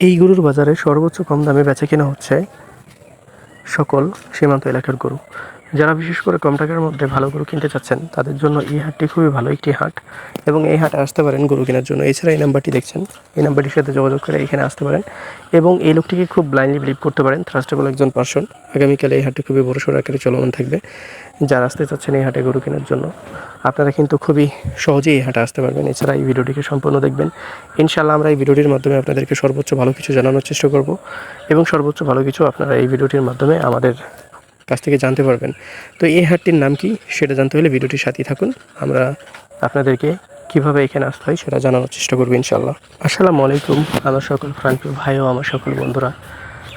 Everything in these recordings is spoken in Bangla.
এই গরুর বাজারে সর্বোচ্চ কম দামে বেচা কেনা হচ্ছে সকল সীমান্ত এলাকার গরু। যারা বিশেষ করে কম টাকার মধ্যে ভালো গরু কিনতে চাচ্ছেন, তাদের জন্য এই হাটটি খুবই ভালো একটি হাট এবং এই হাটে আসতে পারেন গরু কেনার জন্য। এছাড়া এই নাম্বারটি দেখছেন, এই নাম্বারটির সাথে যোগাযোগ করে এখানে আসতে পারেন এবং এই লোকটিকে খুব ব্লাইন্ডলি বিলিভ করতে পারেন ট্রাস্টেবল একজন পার্সন আগামীকালে এই হাটে খুবই বড় সড় আকারে চলমান থাকবে। যারা আসতে চাচ্ছেন এই হাটে গরু কেনার জন্য, আপনারা কিন্তু খুবই সহজেই এই হাটে আসতে পারবেন। এছাড়া এই ভিডিওটিকে সম্পূর্ণ দেখবেন। ইনশাল্লাহ আমরা এই ভিডিওটির মাধ্যমে আপনাদেরকে সর্বোচ্চ ভালো কিছু জানানোর চেষ্টা করব এবং সর্বোচ্চ ভালো কিছু আপনারা এই ভিডিওটির মাধ্যমে আমাদের কাছ থেকে জানতে পারবেন। তো এই হাটটির নাম কি সেটা জানতে হলে ভিডিওটির সাথেই থাকুন। আমরা আপনাদেরকে কীভাবে এখানে আসতে হয় সেটা জানানোর চেষ্টা করব ইনশাল্লাহ আসসালামু আলাইকুম, আমার সকল প্রাণপ্রিয় ভাই ও আমার সকল বন্ধুরা।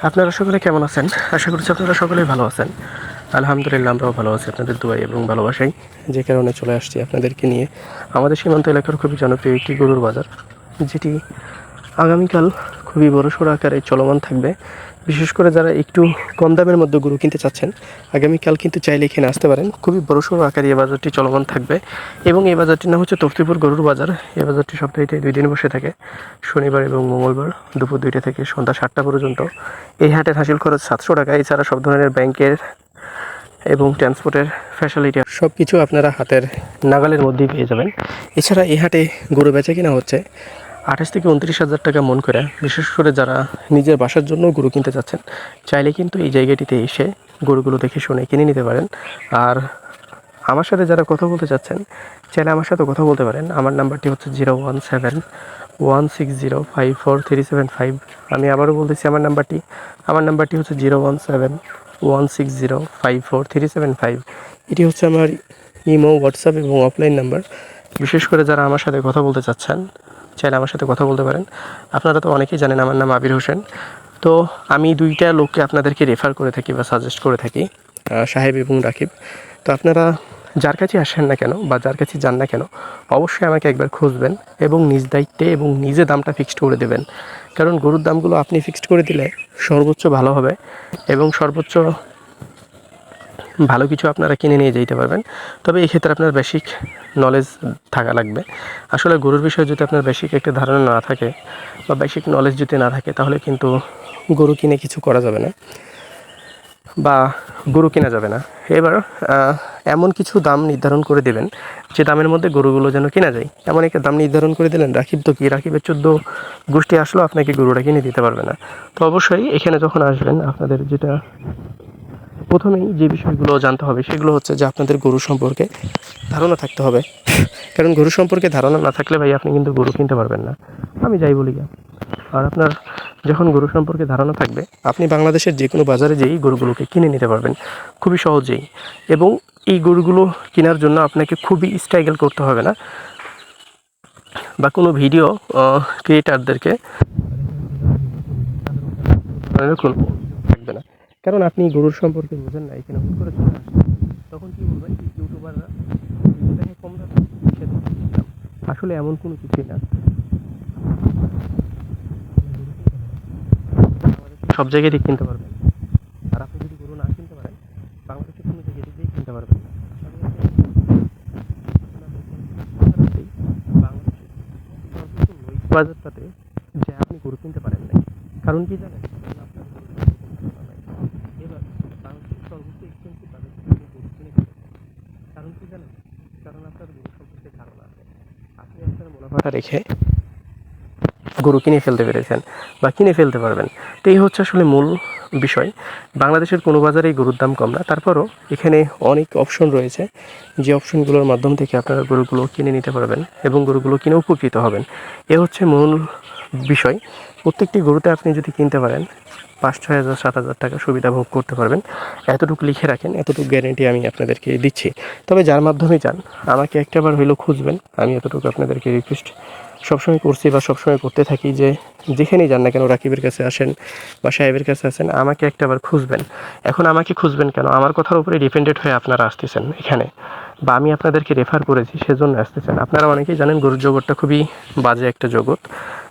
আপনারা সকলে কেমন আছেন? আশা করছি আপনারা সকলেই ভালো আছেন। আলহামদুলিল্লাহ, আমরাও ভালো আছি আপনাদের দুয়াই এবং ভালোবাসাই যে কারণে চলে আসছি আপনাদেরকে নিয়ে। আমাদের সীমান্ত এলাকার খুবই জনপ্রিয় একটি গরুর বাজার, যেটি আগামীকাল খুবই বড়সড় আকারে চলমান থাকবে। বিশেষ করে যারা একটু কম দামের মধ্যে গরু কিনতে চাচ্ছেন, আগামীকাল কিন্তু চাইলে এখানে আসতে পারেন। খুবই বড়সড় আকারে এই বাজারটি চলমান থাকবে এবং এই বাজারটির নাম হচ্ছে তফতিপুর গরুর বাজার। এই বাজারটি সপ্তাহে দুই দিন বসে থাকে, শনিবার এবং মঙ্গলবার দুপুর দুইটা থেকে সন্ধ্যা সাতটা পর্যন্ত। এই হাটের হাসিল খরচ সাতশো টাকা, এছাড়া সব ধরনের ব্যাংকের এবং ট্রান্সপোর্টের ফ্যাসিলিটি সব কিছু আপনারা হাতের নাগালের মধ্যেই পেয়ে যাবেন। এছাড়া এই হাটে গরু বেচা কিনা হচ্ছে। আঠাশ থেকে উনত্রিশ হাজার টাকা মন করে, বিশেষ করে যারা নিজের বাসার জন্য গরু কিনতে চাচ্ছেন, চাইলে কিন্তু এই জায়গাটিতে এসে গরুগুলো দেখে শুনে কিনে নিতে পারেন। আর আমার সাথে যারা কথা বলতে চাচ্ছেন, চাইলে আমার সাথে কথা বলতে পারেন। আমার নাম্বারটি হচ্ছে zero one seven one six zero five four three seven five. আমি আবারও বলতেছি আমার নাম্বারটি। আমার নাম্বারটি হচ্ছে zero one seven one six zero five four three seven five. এটি হচ্ছে আমার ইমো, হোয়াটসঅ্যাপ এবং অফলাইন নাম্বার। বিশেষ করে যারা আমার সাথে কথা বলতে চাচ্ছেন চাইলে আমার সাথে কথা বলতে পারেন। আপনারা তো অনেকেই জানেন আমার নাম আবির হোসেন। তো আমি দুইটা লোককে আপনাদেরকে রেফার করে থাকি বা সাজেস্ট করে থাকি সাহেব এবং রাকিব। তো আপনারা যার কাছে আসেন না কেন বা যার কাছে যান না কেন, অবশ্যই আমাকে একবার খুঁজবেন এবং নিজ দায়িত্বে এবং নিজে দামটা ফিক্সড করে দেবেন। কারণ গরুর দামগুলো আপনি ফিক্সড করে দিলে সর্বোচ্চ ভালো হবে এবং সর্বোচ্চ ভালো কিছু আপনারা কিনে নিয়ে যেতে পারবেন। তবে এই ক্ষেত্রে আপনার বেসিক নলেজ থাকা লাগবে। আসলে গরুর বিষয়ে যদি আপনার বেসিক একটা ধারণা না থাকে বা বেসিক নলেজ যদি না থাকে, তাহলে কিন্তু গরু কিনে কিছু করা যাবে না বা গরু কেনা যাবে না। এবার এমন কিছু দাম নির্ধারণ করে দেবেন, যে দামের মধ্যে গরুগুলো যেন কেনা যায়। এমন একটা দাম নির্ধারণ করে দিলেন, রাকিব তো কি? রাকিবের চোদ্দ গোষ্ঠী আসলো, আপনাকে গরুটা কিনে দিতে পারবে না। তো অবশ্যই এখানে যখন আসবেন, আপনাদের যেটা প্রথমেই যে বিষয়গুলো জানতে হবে সেগুলো হচ্ছে যে আপনাদের গরু সম্পর্কে ধারণা থাকতে হবে। কারণ গরু সম্পর্কে ধারণা না থাকলে ভাই আপনি কিন্তু গরু কিনতে পারবেন না। আমি যাই বলি আর আপনার যখন গরু সম্পর্কে ধারণা থাকবে, আপনি বাংলাদেশের যে কোনো বাজারে যেই গরুগুলোকে কিনে নিতে পারবেন, খুবই সহজেই। এবং এই গরুগুলো কেনার জন্য আপনাকে খুবই স্ট্রাগল করতে হবে না। বা কোনো ভিডিও ক্রিয়েটারদেরকে কোনো থাকবে না কারণ আপনি গরুর সম্পর্কে বোঝেন না, এখানে হুট করে চলে আসেন তখন কি বলবেন ইউটিউবাররা কম দামে। আসলে এমন কোনো কিছুই না। সব জায়গায় কিনতে পারবেন। আর আপনি যদি গরু না কিনতে পারেন, বাংলাদেশে কোনো জায়গায় দিয়ে কিনতে পারবেন না। বাংলাদেশের বাজারটাতে যে আপনি গরু কিনতে পারেন নাই। কারণ কি জানেন কারণ আপনার গরু ধারণা নাই। এবার বাংলাদেশের সর্বোচ্চ এক্সপেন্সিভ বাজার থেকে আপনি গরু কিনে খাবেন কারণ কি জানেন কারণ আপনার গরু সম্পর্কে ধারণা আছে আপনি মুনাফাটা রেখে গরু কিনে ফেলতে পেরেছেন বা কিনে ফেলতে পারবেন। তো এই হচ্ছে আসলে মূল বিষয়। বাংলাদেশের কোনো বাজারেই গরুর দাম কম না। তারপরও এখানে অনেক অপশন রয়েছে। যে অপশনগুলোর মাধ্যম থেকে আপনারা গরুগুলো কিনে নিতে পারবেন এবং গরুগুলো কিনে উপকৃত হবেন। এ হচ্ছে মূল বিষয়। প্রত্যেকটি গরুতে আপনি যদি কিনতে পারেন, পাঁচ, ছয় হাজার, সাত হাজার টাকা সুবিধা ভোগ করতে পারবেন। এতটুকু লিখে রাখেন, এতটুকু গ্যারেন্টি আমি আপনাদেরকে দিচ্ছি। তবে যার মাধ্যমে যান, আমাকে একটাবার হইলেও খুঁজবেন, আমি এতটুকু আপনাদেরকে রিকোয়েস্ট সবসময় করছি বা সবসময় করতে থাকি যে, যেখানেই যান না কেন, রাকিবের কাছে আসেন বা সাহেবের কাছে আসেন, আমাকে একটাবার খুঁজবেন। এখন আমাকে খুঁজবেন কেন? আমার কথার উপরে ডিপেন্ডেড হয়ে আপনারা আসতেছেন এখানে। বা আমি আপনাদেরকে রেফার করেছি, সেজন্য আসতেছেন। আপনারা অনেকেই জানেন গরুর জগৎটা খুবই বাজে একটা জগৎ।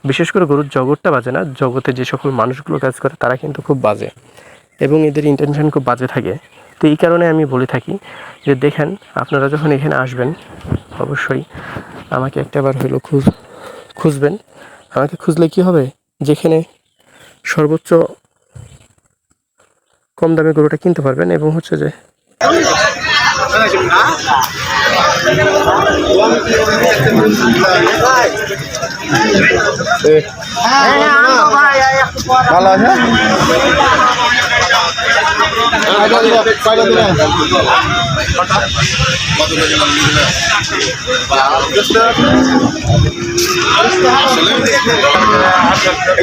বিশেষ করে গরুর জগৎটা বাজে না, জগতে যে সকল মানুষগুলো কাজ করে তারা কিন্তু খুব বাজে এবং এদের ইন্টেনশন খুব বাজে থাকে। তো এই কারণে আমি বলে থাকি যে দেখেন, আপনারা যখন এখানে আসবেন, অবশ্যই আমাকে একটাবার হইল খুঁজ, খুঁজবেন। আমাকে খুঁজলে কি হবে? যেখানে সর্বোচ্চ কম দামে গরুটা কিনতে পারবেন এবং হচ্ছে যে ভালো আছে দিলেন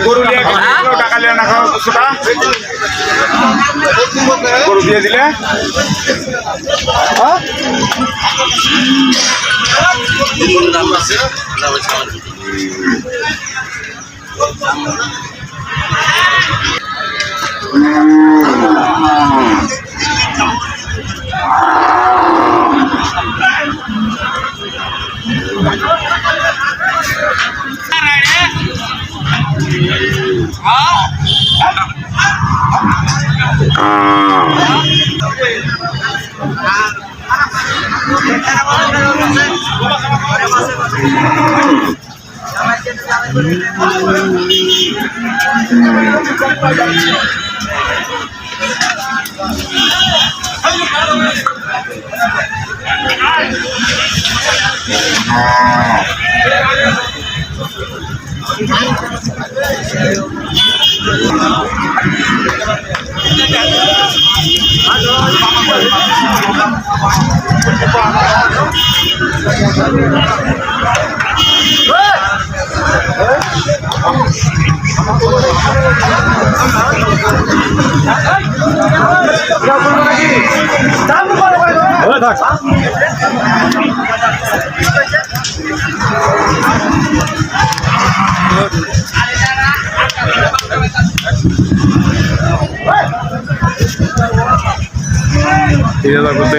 গরু গেছিল, টাকা নিয়ে না খাওয়া কিছুটা গরু দিয়ে দিলে? Oh. তিন হাজার করতে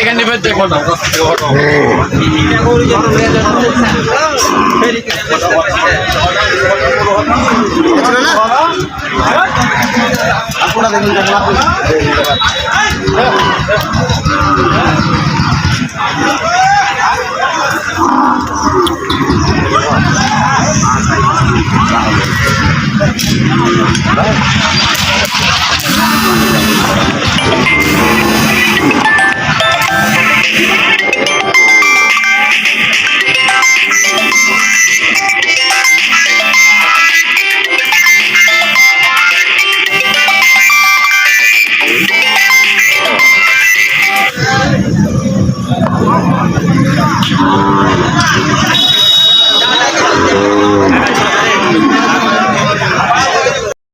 এখানে দেখো না